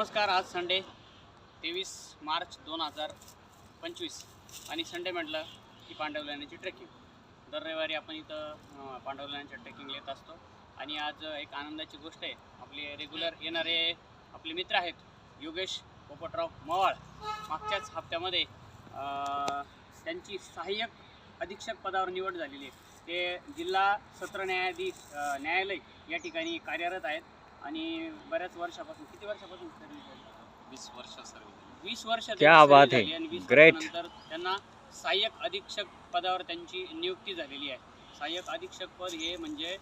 नमस्कार आज संडे तेवीस मार्च दोन हजार पंचवीस. आणि संडे म्हटलं की पांडवलेण्याची ट्रेकिंग. दर रविवारी आपण इथं पांडवलेण्याच्या ट्रेकिंग येत असतो. आणि आज एक आनंदाची गोष्ट आहे. आपले रेग्युलर येणारे आपले मित्र आहेत योगेश पोपटराव मवाळ. मागच्याच हप्त्यामध्ये त्यांची सहाय्यक अधीक्षक पदावर निवड झालेली आहे. ते जिल्हा सत्र न्यायाधीश न्यायालय या ठिकाणी कार्यरत आहेत. आणि बऱ्याच वर्षापासून किती वर्षापासून सर्व्हिस झाली वीस वर्ष सर्व वीस वर्ष क्या बात है. त्यांना सहाय्यक अधीक्षक पदावर त्यांची नियुक्ती झालेली आहे. सहाय्यक अधीक्षक पद हे म्हणजे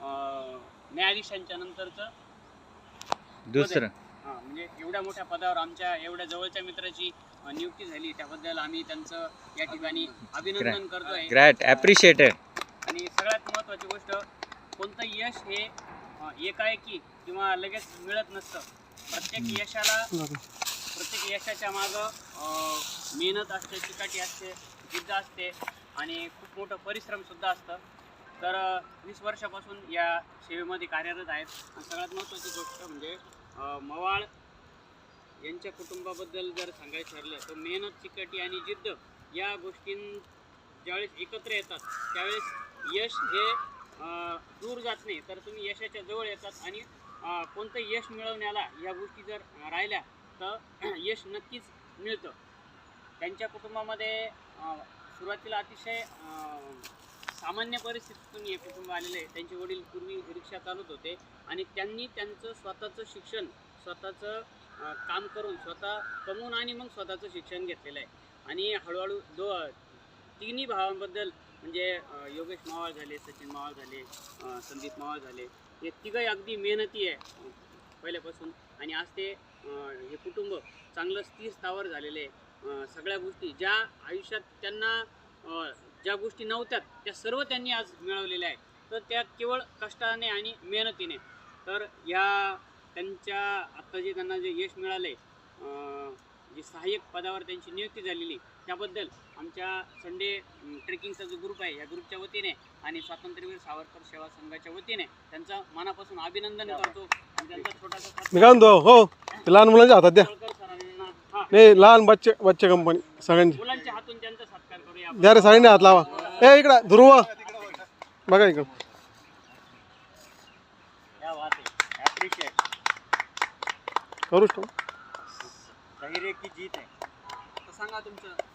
अं, न्यायाधीशांच्या नंतरचं दुसरं. हां म्हणजे एवढ्या मोठ्या पदावर आमच्या एवढ्या जवळच्या मित्राची अं, नियुक्ती झाली. त्याबद्दल आम्ही त्यांचं या ठिकाणी अभिनंदन करतोय. ग्रॅट ॲप्रिशिएटेड आणि सगळ्यात महत्त्वाची गोष्ट कोणतं यश हे अं, एकाएकी किंवा लगेच मिळत नसतं. प्रत्येक यशाला प्रत्येक यशाच्या मागं मेहनत असते चिकाटी असते जिद्द असते आणि खूप मोठं परिश्रमसुद्धा असतं. तर वीस वर्षापासून या सेवेमध्ये कार्यरत आहेत. आणि सगळ्यात महत्त्वाची गोष्ट म्हणजे मवाळ यांच्या कुटुंबाबद्दल जर सांगायचं ठरलं तर मेहनत चिकाटी आणि जिद्द या गोष्टीं ज्यावेळेस एकत्र येतात त्यावेळेस यश हे दूर जात नाही. तर तुम्ही यशाच्या जवळ येतात आणि कोणतं यश मिळवण्याला या गोष्टी जर राहिल्या तर यश नक्कीच मिळतं. त्यांच्या कुटुंबामध्ये सुरुवातीला अतिशय सामान्य परिस्थितीतून हे कुटुंब आलेलं आहे त्यांचे वडील पूर्वी रिक्षा चालवत होते आणि त्यांनी त्यांचं स्वतःचं शिक्षण स्वतःचं काम करून स्वतः कमवून आणि मग स्वतःचं शिक्षण घेतलेलं आहे. आणि हळूहळू दो तिन्ही भावांबद्दल म्हणजे योगेश मावळ झाले सचिन मावळ झाले संदीप मावळ झाले हे तिघंही अगदी मेहनती आहे. पहिल्यापासून. आणि आज ते हे कुटुंब चांगलं स्थिर स्थावर झालेलं आहे. सगळ्या गोष्टी ज्या आयुष्यात त्यांना ज्या गोष्टी नव्हत्यात त्या सर्व त्यांनी आज मिळवलेल्या आहेत. तर त्या केवळ कष्टाने आणि मेहनतीने. तर या त्यांच्या आत्ता जे त्यांना जे यश मिळाले जे सहाय्यक पदावर त्यांची नियुक्ती झालेली त्याबद्दल आमच्या संडे ट्रेकिंगचा जो ग्रुप आहे या ग्रुपच्या वतीने आणि स्वातंत्र्यवीर सावरकर सेवा संघाच्या वतीने त्यांचं मनापासून अभिनंदन करतो. आणि त्यांचा छोटासा मी काय म्हणतो हो ते लहान मुलांच्या हातात द्या. हा. नाही लहान बच्चे बच्चे कंपनी सगळ्यांची. मुलांच्या हातून त्यांचा सत्कार करूया. आपण. द्या रे सगळ्यांनी हात लावा. ए इकडं ध्रुव. बघा इकडं. क्या बात आहे करूच धैर्य की जीत आहे. तर सांगा तुमचं.